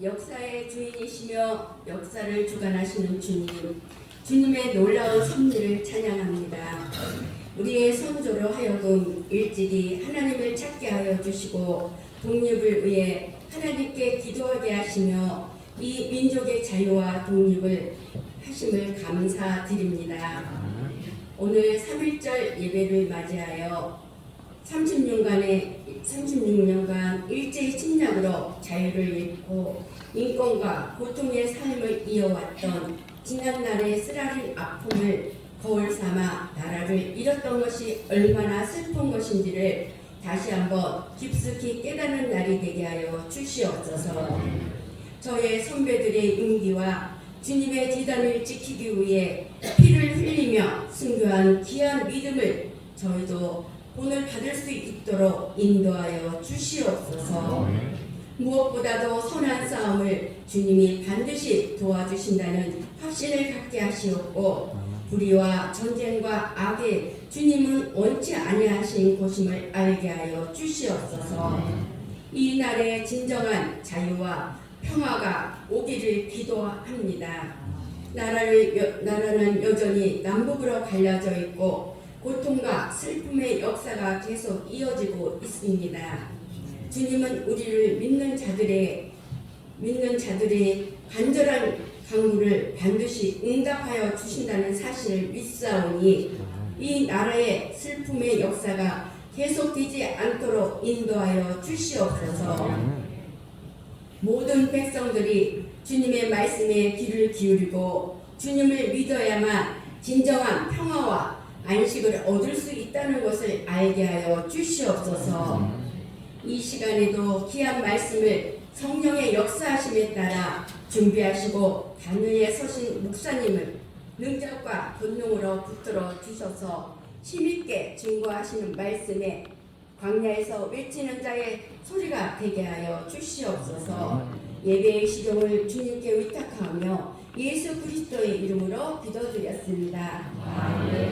역사의 주인이시며 역사를 주관하시는 주님, 주님의 놀라운 섭리를 찬양합니다. 우리의 선조로 하여금 일찍이 하나님을 찾게 하여 주시고 독립을 위해 하나님께 기도하게 하시며 이 민족의 자유와 독립을 하심을 감사드립니다. 오늘 3.1절 예배를 맞이하여 30년간의 36년간 일제의 침략으로 자유를 잃고 인권과 고통의 삶을 이어왔던 지난날의 쓰라린 아픔을 거울 삼아 나라를 잃었던 것이 얼마나 슬픈 것인지를 다시 한번 깊숙이 깨닫는 날이 되게 하여 주시옵소서. 저의 선배들의 용기와 주님의 지단을 지키기 위해 피를 흘리며 순교한 귀한 믿음을 저희도 오늘 받을 수 있도록 인도하여 주시옵소서. 무엇보다도 선한 싸움을 주님이 반드시 도와주신다는 확신을 갖게 하시옵고 불의와 전쟁과 악에 주님은 원치 아니하신 것임을 알게 하여 주시옵소서. 이 날의 진정한 자유와 평화가 오기를 기도합니다. 나라를 여- 나라는 여전히 남북으로 갈라져 있고 고통과 슬픔의 역사가 계속 이어지고 있습니다. 주님은 우리를 믿는 자들의 믿는 자들의 간절한 강구를 반드시 응답하여 주신다는 사실을 믿사오니 이 나라의 슬픔의 역사가 계속되지 않도록 인도하여 주시옵소서. 모든 백성들이 주님의 말씀에 귀를 기울이고 주님을 믿어야만 진정한 평화와 안식을 얻을 수 있다는 것을 알게 하여 주시옵소서. 이 시간에도 귀한 말씀을 성령의 역사하심에 따라 준비하시고 단위에 서신 목사님을 능력과 권능으로 붙들어 주셔서 힘있게 증거하시는 말씀에 광야에서 외치는 자의 소리가 되게 하여 주시옵소서 예배의 시종을 주님께 위탁하며 예수 그리스도의 이름으로 기도드렸습니다. 아멘.